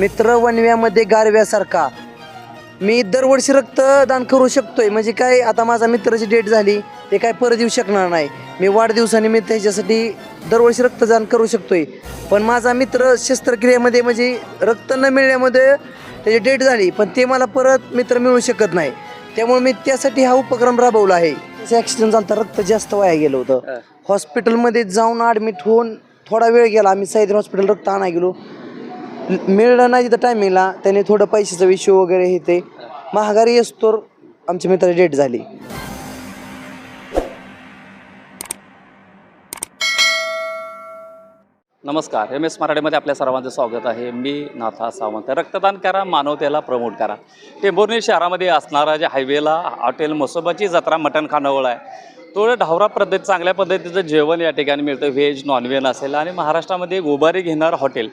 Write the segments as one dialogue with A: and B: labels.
A: मित्र वनव्यामध्ये गारव्यासारखा. मी दरवर्षी रक्तदान करू शकतोय. म्हणजे काय आता माझा मित्राची डेट झाली ते काय परत येऊ शकणार नाही. मी वाढदिवसानिमित्त ह्याच्यासाठी दरवर्षी रक्तदान करू शकतोय. पण माझा मित्र शस्त्रक्रियेमध्ये म्हणजे रक्त न मिळण्यामध्ये त्याची डेट झाली पण ते मला परत मित्र मिळू शकत नाही. त्यामुळे मी त्यासाठी हा उपक्रम राबवला आहे. ॲक्सिडेंट झाला तर रक्त जास्त वाया गेलं होतं. हॉस्पिटलमध्ये जाऊन ॲडमिट होऊन थोडा वेळ गेला. आम्ही सह्याद्री हॉस्पिटल रक्त आणा गेलो. मिळलं नाही तिथं टायमिंगला त्याने थोडं पैशाचा विषय वगैरे हे ते. महागारी असतोर आमच्या मित्राची डेट झाली.
B: नमस्कार एम एस मराठीमध्ये आपल्या सर्वांचं स्वागत आहे. मी नाथा सावंत. रक्तदान करा मानवतेला प्रमोट करा. टेंभुर्णी शहरामध्ये असणारा जे हायवेला हॉटेल मसोबाची जत्रा मटण खानावळ आहे. थोडं ढावरा पद्धत चांगल्या पद्धतीचं जेवण या ठिकाणी मिळतं. व्हेज नॉनव्हेज असेल. आणि महाराष्ट्रामध्ये गोबारी घेणार हॉटेल.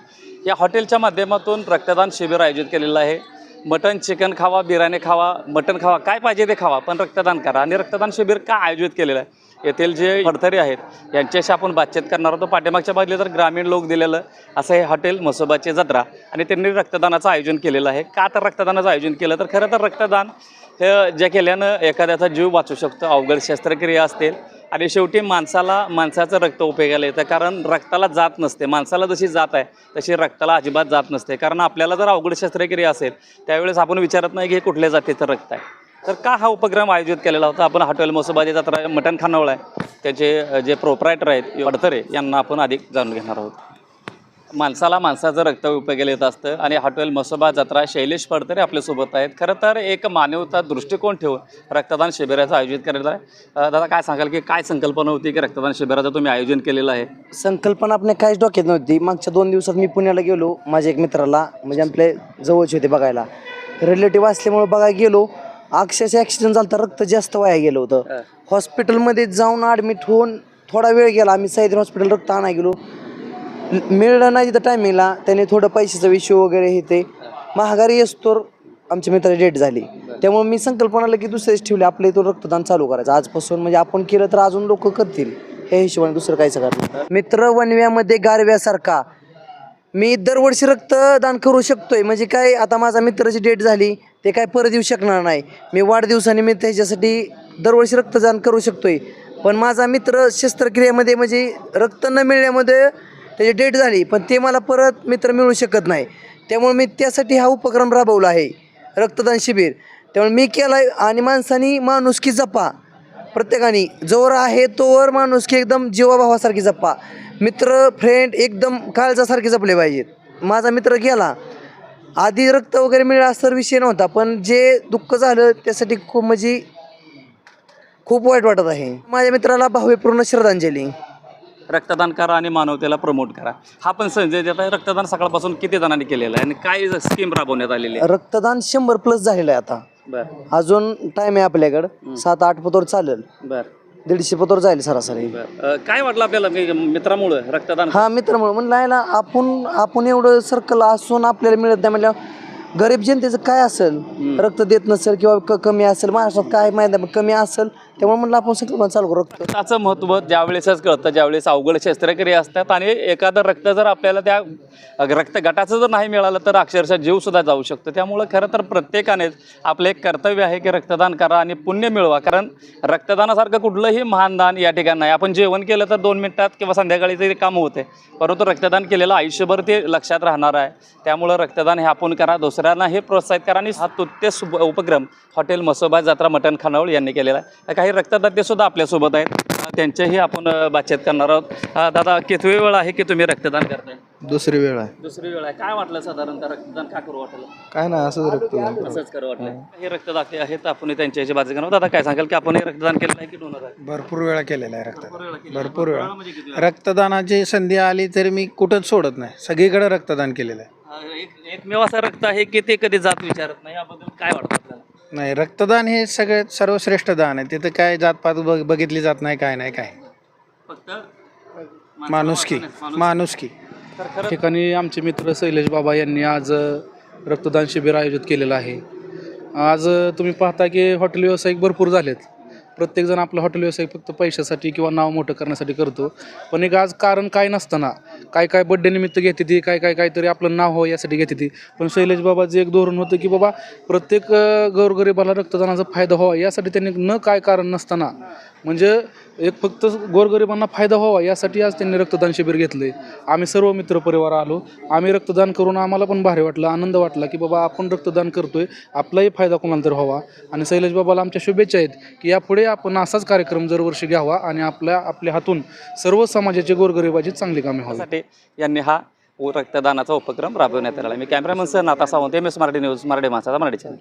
B: या हॉटेलच्या माध्यमातून रक्तदान शिबिर आयोजित केलेलं आहे. मटन चिकन खावा बिर्याणी खावा मटन खावा काय पाहिजे ते खावा पण रक्तदान करा. आणि रक्तदान शिबिर का आयोजित केलेलं आहे? येथील जे फडतरी आहेत यांच्याशी आपण बातचीत करणार होतो. पाठीमागच्या बाजूला तर ग्रामीण लोक दिलेलं असं हे हॉटेल मसोबाची जत्रा आणि त्यांनी रक्तदानाचं आयोजन केलेलं आहे. का तर रक्तदानाचं आयोजन केलं? तर खरं तर रक्तदान हे जे केल्यानं एखाद्याचा जीव वाचू शकतो अवघड शस्त्रक्रिया असतील आणि शेवटी माणसाला माणसाचं रक्त उपयोगाला येतं. कारण रक्ताला जात नसते. माणसाला जशी जात आहे तशी रक्ताला अजिबात जात नसते. कारण आपल्याला जर अवघड शस्त्रक्रिया असेल त्यावेळेस आपण विचारत नाही की हे कुठल्या जातीचं रक्त आहे. तर का हा उपक्रम आयोजित केलेला होता? आपण हॉटेल मोसोबाजी जत्रा मटण खानावळ आहे. त्याचे जे प्रोप्रायटर आहेत अडतरे यांना आपण अधिक जाणून घेणार आहोत. माणसाला माणसाचं रक्त उपयोग येत असतं आणि हॉटेल मसोबा जत्रा शैलेश फडतरे आपल्यासोबत आहेत. खरं तर एक मानवता दृष्टिकोन ठेवून रक्तदान शिबिराचं आयोजित करण्यात आहे. दादा काय सांगाल की काय संकल्पना होती की रक्तदान शिबिराचं तुम्ही आयोजन केलेलं आहे?
A: संकल्पना आपल्या काहीच डोक्यात नव्हती. मागच्या दोन दिवसात मी पुण्याला गेलो माझ्या एक मित्राला म्हणजे आपले जवळचे होते बघायला. रिलेटिव्ह असल्यामुळे बघायला गेलो. अक्षरशः ॲक्सिडेंट झाला तर रक्त जास्त वाया गेलं होतं. हॉस्पिटलमध्ये जाऊन ॲडमिट होऊन थोडा वेळ गेला. आम्ही सह्याद्री हॉस्पिटल रक्त आणा गेलो. मिळलं नाही तिथं टायमिंगला त्याने थोडं पैशाचा विषय वगैरे हे ते. महागारी असतोर आमच्या मित्राची डेट झाली. त्यामुळे मी संकल्पनाला की दुसऱ्याच ठेवले. आपल्या इथं रक्तदान चालू करायचं. आजपासून म्हणजे आपण केलं तर अजून लोक करतील. ह्या हिशोबाने दुसरं काहीच करणार मित्र वनव्यामध्ये गारव्यासारखा. मी दरवर्षी रक्तदान करू शकतोय. म्हणजे काय आता माझा मित्राची डेट झाली ते काय परत येऊ शकणार नाही. मी वाढदिवसानिमित्त ह्याच्यासाठी दरवर्षी रक्तदान करू शकतोय. पण माझा मित्र शस्त्रक्रियेमध्ये म्हणजे रक्त न मिळण्यामध्ये त्याची डेट झाली पण ते मला परत मित्र मिळू शकत नाही. त्यामुळे मी त्यासाठी हा उपक्रम राबवला आहे. रक्तदान शिबिर. त्यामुळे मी केला आहे आणि माणसानी माणुसकी जपा. प्रत्येकाने जोवर आहे तोवर माणुसकी एकदम जीवाभावासारखी जपा. मित्र फ्रेंड एकदम काळजासारखे जपले पाहिजेत. माझा मित्र गेला. आधी रक्त वगैरे मिळाला असं विषय नव्हता पण जे दुःख झालं त्यासाठी खूप म्हणजे खूप वाईट वाटत आहे. माझ्या मित्राला भावपूर्ण श्रद्धांजली.
B: रक्तदान करा आणि मानवतेला प्रमोट करा. हा पण संजय देत आहे रक्तदान सकाळपासून किती जणांनी केलेलं आहे आणि काय स्कीम राबवण्यात आलेली आहे?
A: रक्तदान शंभर प्लस झालेलं आहे आता.
B: बरं.
A: अजून टाईम आहे आपल्याकडं. सात आठ पतोर चालेल.
B: बरं.
A: दीडशे पतोर जाईल सरासरी.
B: अ, काय वाटलं आपल्याला मी मित्रामुळं रक्तदान?
A: हा मित्र म्हणून म्हणलं आहे ना आपण आपण एवढं सर्कल असून आपल्याला मिळत नाही. म्हणलं गरीब जनतेचं काय असेल? रक्त देत नसेल किंवा क- कमी असेल महाराष्ट्रात काय माहिती कमी असेल त्यामुळे म्हणलं आपण संकल्पना चालू करू रक्त.
B: रक्ताचं महत्त्व ज्यावेळेसच कळतं ज्यावेळेस अवघड शस्त्रक्रिया असतात आणि एखादं रक्त जर आपल्याला त्या रक्त गटाचं जर नाही मिळालं तर अक्षरशः जीवसुद्धा जाऊ शकतो. त्यामुळं खरं तर प्रत्येकानेच आपलं एक कर्तव्य आहे की रक्तदान करा आणि पुण्य मिळवा. कारण रक्तदानासारखं कुठलंही महान दान या ठिकाणी नाही. आपण जेवण केलं तर दोन मिनिटात किंवा संध्याकाळी ते काम होते. परंतु रक्तदान केलेलं आयुष्यभर ते लक्षात राहणार आहे. त्यामुळं रक्तदान हे आपण करा दुसऱ्यांना हे प्रोत्साहित करा आणि हा तुत्य सुब उपक्रम हॉटेल मसोबा जत्रा मटण खानावळ यांनी केलेला आहे. काही रक्तदातेसुद्धा आपल्यासोबत आहेत. त्यांच्याही आपण बातचीत करणार आहोत. दादा कितवी वेळ आहे की तुम्ही रक्तदान करताय?
C: दुसरी वेळ आहे.
B: दुसरी वेळ आहे. काय वाटलं साधारणतः रक्तदान का करू वाटलं?
C: काय नाही असंच रक्तदान
B: असंच करू वाटलं. हे. रक्तदाते आहेत आपण त्यांच्याशी बातचीत करणार आहोत. दादा काय सांगाल की आपण हे रक्तदान केलेलं आहे की डोनर आहे?
C: भरपूर वेळा केलेला आहे रक्तदान. भरपूर वेळा
B: किती
C: रक्तदानाची संधी आली तरी मी कुठंच सोडत नाही. सगळीकडे रक्तदान केलेलं आहे.
B: एक एकमेव असं रक्त आहे की ते कधी जात विचारत नाही? याबद्दल काय वाटतं आपल्याला?
C: नाही रक्तदान हे सगळ्यात सर्वश्रेष्ठ दान आहे. तिथं काय जातपात बघ बघितली जात नाही काय नाही काय.
B: फक्त
C: माणुसकी. माणुसकी.
D: ठिकाणी आमचे मित्र शैलेश बाबा यांनी आज रक्तदान शिबिर आयोजित केलेलं आहे. आज तुम्ही पाहता की हॉटेल व्यावसायिक भरपूर झालेत. प्रत्येकजण आपला हॉटेल व्यवसाय फक्त पैशासाठी किंवा नाव मोठं करण्यासाठी करतो. पण एक आज कारण काय नसताना काय काय बड्डे निमित्त घेते ती काय काय काहीतरी आपलं नाव हो यासाठी घेते ती. पण शैलेश बाबाचं एक धोरण होतं की बाबा प्रत्येक अं, गोरगरिबाला रक्तदानाचा फायदा व्हावा यासाठी त्यांनी न काय कारण नसताना म्हणजे एक फक्त गोरगरिबांना फायदा व्हावा यासाठी आज त्यांनी रक्तदान शिबिर घेतले आम्ही सर्व मित्र परिवार आलो. आम्ही रक्तदान करून आम्हाला पण भारी वाटलं आनंद वाटला की बाबा आपण रक्तदान करतोय आपलाही फायदा कोणाला तर व्हावा. आणि शैलेश बाबाला आमच्या शुभेच्छा आहेत की यापुढे आपण असाच कार्यक्रम दरवर्षी घ्यावा आणि आपल्या आपल्या हातून सर्व समाजाचे गोरगरिबाची चांगली कामे व्हावी.
B: यांनी हा रक्तदानाचा उपक्रम राबवण्यात आला मी cameraman sir Nata Sawant M S Marathi news Marathi माणसाचा मराठी चॅनल